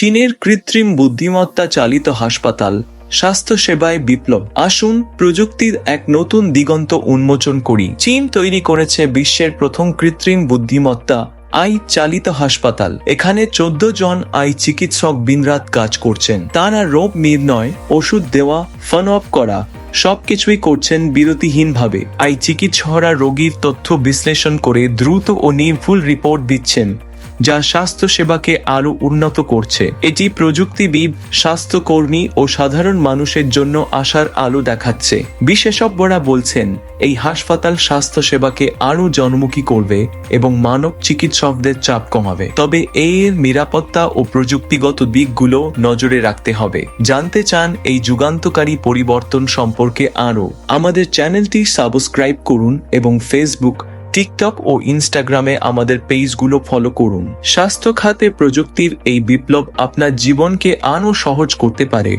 চীনের কৃত্রিম বুদ্ধিমত্তা চালিত হাসপাতাল স্বাস্থ্যসেবায় বিপ্লব। আসুন প্রযুক্তির এক নতুন দিগন্ত উন্মোচন করি। চীন তৈরি করেছে বিশ্বের প্রথম কৃত্রিম বুদ্ধিমত্তা আই চালিত হাসপাতাল। এখানে চোদ্দ জন আই চিকিৎসক দিনরাত কাজ করছেন। তারা রোগ নির্ণয়, ওষুধ দেওয়া, ফন অফ করা, সবকিছুই করছেন বিরতিহীনভাবে। আই চিকিৎসকরা রোগীর তথ্য বিশ্লেষণ করে দ্রুত ও নির্ভুল রিপোর্ট দিচ্ছেন। যা স্বাস্থ্য সেবাকে আরও উন্নত করছে। এটি প্রযুক্তিবিদ, স্বাস্থ্যকর্মী ও সাধারণ মানুষের জন্য আশার আলো দেখাচ্ছে। বিশেষজ্ঞরা বলছেন, এই হাসপাতাল স্বাস্থ্য সেবাকে আরও জনমুখী করবে এবং মানব চিকিৎসকদের চাপ কমাবে। তবে এর নিরাপত্তা ও প্রযুক্তিগত দিকগুলো নজরে রাখতে হবে। জানতে চান এই যুগান্তকারী পরিবর্তন সম্পর্কে আরও। আমাদের চ্যানেলটি সাবস্ক্রাইব করুন এবং ফেসবুক টিকটক ও ইনস্টাগ্রামে আমাদের পেজগুলো ফলো করুন। স্বাস্থ্য খাতে প্রযুক্তির এই বিপ্লব আপনার জীবনকে আরও সহজ করতে পারে।